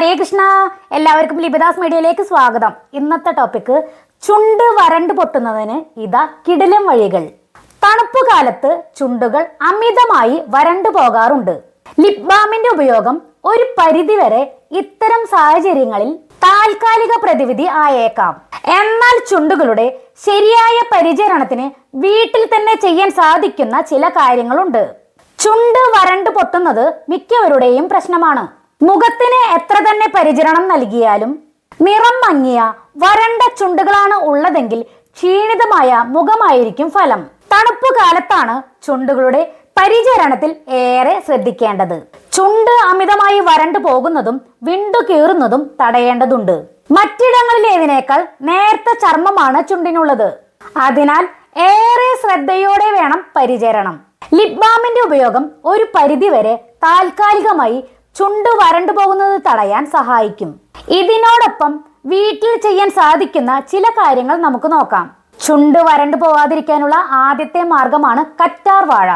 ഹരേ കൃഷ്ണ. എല്ലാവർക്കും ലിബിദാസ് മീഡിയയിലേക്ക് സ്വാഗതം. ഇന്നത്തെ ടോപ്പിക് ചുണ്ട് വരണ്ട് പൊട്ടുന്നതിന് ഇതാ കിടിലം വഴികൾ. തണുപ്പ് കാലത്ത് ചുണ്ടുകൾ അമിതമായി വരണ്ടു പോകാറുണ്ട്. ലിപ് ബാമിന്റെ ഉപയോഗം ഒരു പരിധിവരെ ഇത്തരം സാഹചര്യങ്ങളിൽ താൽക്കാലിക പ്രതിവിധി ആയേക്കാം. എന്നാൽ ചുണ്ടുകളുടെ ശരിയായ പരിചരണത്തിന് വീട്ടിൽ തന്നെ ചെയ്യാൻ സാധിക്കുന്ന ചില കാര്യങ്ങളുണ്ട്. ചുണ്ട് വരണ്ടു പൊട്ടുന്നത് മിക്കവരുടെയും പ്രശ്നമാണ്. മുഖത്തിന് എത്ര തന്നെ പരിചരണം നൽകിയാലും നിറം മങ്ങിയ വരണ്ട ചുണ്ടുകളാണ് ഉള്ളതെങ്കിൽ ക്ഷീണിതമായ മുഖമായിരിക്കും ഫലം. തണുപ്പ് കാലത്താണ് ചുണ്ടുകളുടെ പരിചരണത്തിൽ ഏറെ ശ്രദ്ധിക്കേണ്ടത്. ചുണ്ട് അമിതമായി വരണ്ടു പോകുന്നതും വിണ്ടു കീറുന്നതും തടയേണ്ടതുണ്ട്. മറ്റിടങ്ങളിലേതിനേക്കാൾ നേർത്ത ചർമ്മമാണ് ചുണ്ടിനുള്ളത്. അതിനാൽ ഏറെ ശ്രദ്ധയോടെ വേണം പരിചരണം. ലിപ് ബാമിന്റെ ഉപയോഗം ഒരു പരിധിവരെ താൽക്കാലികമായി ചുണ്ട് വരണ്ടു പോകുന്നത് തടയാൻ സഹായിക്കും. ഇതിനോടൊപ്പം വീട്ടിൽ ചെയ്യാൻ സാധിക്കുന്ന ചില കാര്യങ്ങൾ നമുക്ക് നോക്കാം. ചുണ്ട് വരണ്ടു പോവാതിരിക്കാനുള്ള ആദ്യത്തെ മാർഗമാണ് കറ്റാർ വാഴ.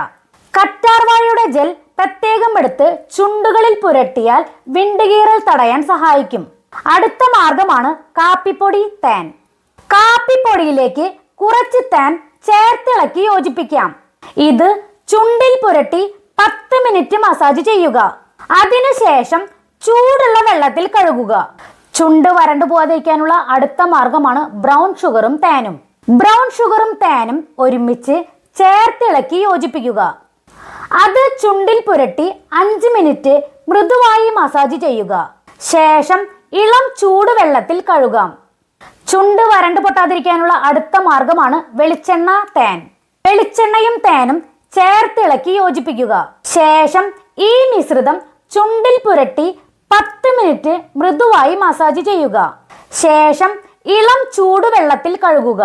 കറ്റാർ വാഴയുടെ ജെൽ പ്രത്യേകം എടുത്ത് ചുണ്ടുകളിൽ പുരട്ടിയാൽ വിണ്ടുകീറൽ തടയാൻ സഹായിക്കും. അടുത്ത മാർഗമാണ് കാപ്പിപ്പൊടി തേൻ. കാപ്പിപ്പൊടിയിലേക്ക് കുറച്ച് തേൻ ചേർത്തിളക്കി യോജിപ്പിക്കാം. ഇത് ചുണ്ടിൽ പുരട്ടി പത്ത് മിനിറ്റ് മസാജ് ചെയ്യുക. അതിനുശേഷം ചൂടുള്ള വെള്ളത്തിൽ കഴുകുക. ചുണ്ട് വരണ്ടു പോകാതിരിക്കാനുള്ള അടുത്ത മാർഗമാണ് ബ്രൗൺ ഷുഗറും തേനും. ബ്രൗൺ ഷുഗറും തേനും ഒരുമിച്ച് ചേർത്തിളക്കി യോജിപ്പിക്കുക. അത് ചുണ്ടിൽ പുരട്ടി അഞ്ച് മിനിറ്റ് മൃദുവായി മസാജ് ചെയ്യുക. ശേഷം ഇളം ചൂടുവെള്ളത്തിൽ കഴുകാം. ചുണ്ട് വരണ്ടു പൊട്ടാതിരിക്കാനുള്ള അടുത്ത മാർഗമാണ് വെളിച്ചെണ്ണ തേൻ. വെളിച്ചെണ്ണയും തേനും ചേർത്തിളക്കി യോജിപ്പിക്കുക. ശേഷം ഈ മിശ്രിതം ചുണ്ടിൽ പുരട്ടി പത്ത് മിനിറ്റ് മൃദുവായി മസാജ് ചെയ്യുക. ശേഷം ഇളം ചൂടുവെള്ളത്തിൽ കഴുകുക.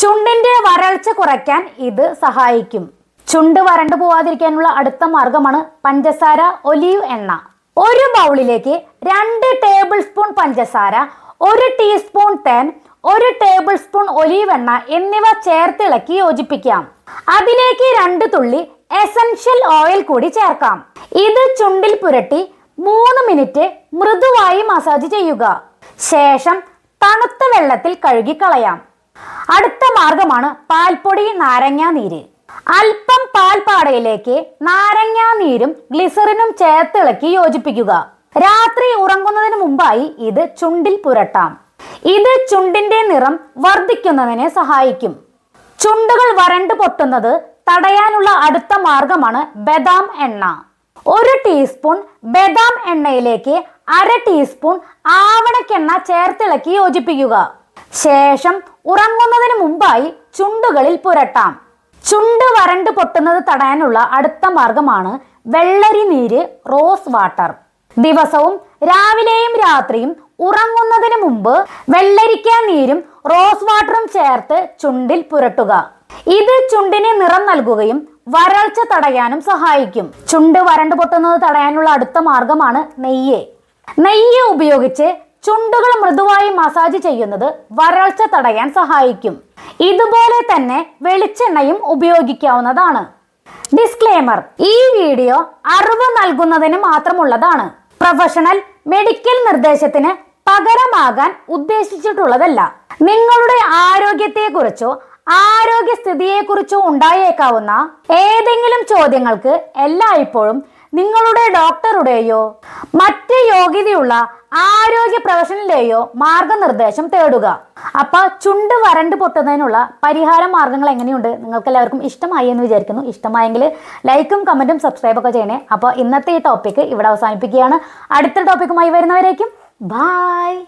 ചുണ്ടിന്റെ വരൾച്ച കുറയ്ക്കാൻ ഇത് സഹായിക്കും. ചുണ്ട് വരണ്ടു പോവാതിരിക്കാനുള്ള അടുത്ത മാർഗമാണ് പഞ്ചസാര ഒലീവ് എണ്ണ. ഒരു ബൗളിലേക്ക് രണ്ട് ടേബിൾ സ്പൂൺ പഞ്ചസാര ഒരു ടീസ്പൂൺ തേൻ ഒരു ടേബിൾ സ്പൂൺ ഒലീവ് എണ്ണ എന്നിവ ചേർത്തിളക്കി യോജിപ്പിക്കാം. അതിലേക്ക് രണ്ട് തുള്ളി എസൻഷ്യൽ ഓയിൽ കൂടി ചേർക്കാം. ഇത് ചുണ്ടിൽ പുരട്ടി മൂന്ന് മിനിറ്റ് മൃദുവായി മസാജ് ചെയ്യുക. ശേഷം തണുത്ത വെള്ളത്തിൽ കഴുകിക്കളയാം. അടുത്ത മാർഗമാണ് പാൽപ്പൊടി നാരങ്ങാ നീര്. അല്പം പാൽപ്പാടയിലേക്ക് നാരങ്ങാ നീരും ഗ്ലിസറിനും ചേർത്തിളക്കി യോജിപ്പിക്കുക. രാത്രി ഉറങ്ങുന്നതിന് മുമ്പായി ഇത് ചുണ്ടിൽ പുരട്ടാം. ഇത് ചുണ്ടിന്റെ നിറം വർദ്ധിക്കുന്നതിനെ സഹായിക്കും. ചുണ്ടുകൾ വരണ്ടു പൊട്ടുന്നത് തടയാനുള്ള അടുത്ത മാർഗമാണ് ബദാം എണ്ണ. ഒരു ടീസ്പൂൺ ബദാം എണ്ണയിലേക്ക് അര ടീസ്പൂൺ ആവണക്കെണ്ണ ചേർത്തിളക്കി യോജിപ്പിക്കുക. ശേഷം ഉറങ്ങുന്നതിന് മുമ്പായി ചുണ്ടുകളിൽ പുരട്ടാം. ചുണ്ട് വരണ്ട് പൊട്ടുന്നത് തടയാനുള്ള അടുത്ത മാർഗമാണ് വെള്ളരി നീര് റോസ് വാട്ടർ. ദിവസവും രാവിലെയും രാത്രിയും ഉറങ്ങുന്നതിന് മുമ്പ് വെള്ളരിക്ക നീരും റോസ് വാട്ടറും ചേർത്ത് ചുണ്ടിൽ പുരട്ടുക. ഇത് ചുണ്ടിന് നിറം നൽകുകയും വരൾച്ച തടയാനും സഹായിക്കും. ചുണ്ട് വരണ്ടു പൊട്ടുന്നത് തടയാനുള്ള അടുത്ത മാർഗമാണ് നെയ്യ്. നെയ്യ് ഉപയോഗിച്ച് ചുണ്ടുകൾ മൃദുവായി മസാജ് ചെയ്യുന്നത് വരൾച്ച തടയാൻ സഹായിക്കും. ഇതുപോലെ തന്നെ വെളിച്ചെണ്ണയും ഉപയോഗിക്കാവുന്നതാണ്. ഡിസ്ക്ലെയ്മർ ഈ വീഡിയോ അറിവ് നൽകുന്നതിന് മാത്രമുള്ളതാണ്. പ്രൊഫഷണൽ മെഡിക്കൽ നിർദ്ദേശത്തിന് പകരമാകാൻ ഉദ്ദേശിച്ചിട്ടുള്ളതല്ല. നിങ്ങളുടെ ആരോഗ്യത്തെക്കുറിച്ചോ ആരോഗ്യസ്ഥിതിയെക്കുറിച്ചോ ഉണ്ടായേക്കാവുന്ന ഏതെങ്കിലും ചോദ്യങ്ങൾക്ക് എല്ലായ്പ്പോഴും നിങ്ങളുടെ ഡോക്ടറുടെയോ മറ്റ് യോഗ്യതയുള്ള ആരോഗ്യ പ്രൊഫഷണലിലെയോ മാർഗനിർദ്ദേശം തേടുക. അപ്പൊ ചുണ്ട് വരണ്ട് പൊട്ടുന്നതിനുള്ള പരിഹാര മാർഗങ്ങൾ എങ്ങനെയുണ്ട്? നിങ്ങൾക്ക് എല്ലാവർക്കും ഇഷ്ടമായി എന്ന് വിചാരിക്കുന്നു. ഇഷ്ടമായെങ്കിൽ ലൈക്കും കമന്റും സബ്സ്ക്രൈബ് ഒക്കെ ചെയ്യണേ. അപ്പോൾ ഇന്നത്തെ ഈ ടോപ്പിക്ക് ഇവിടെ അവസാനിപ്പിക്കുകയാണ്. അടുത്ത ടോപ്പിക്കുമായി വരുന്നവരേക്കും. ബായ്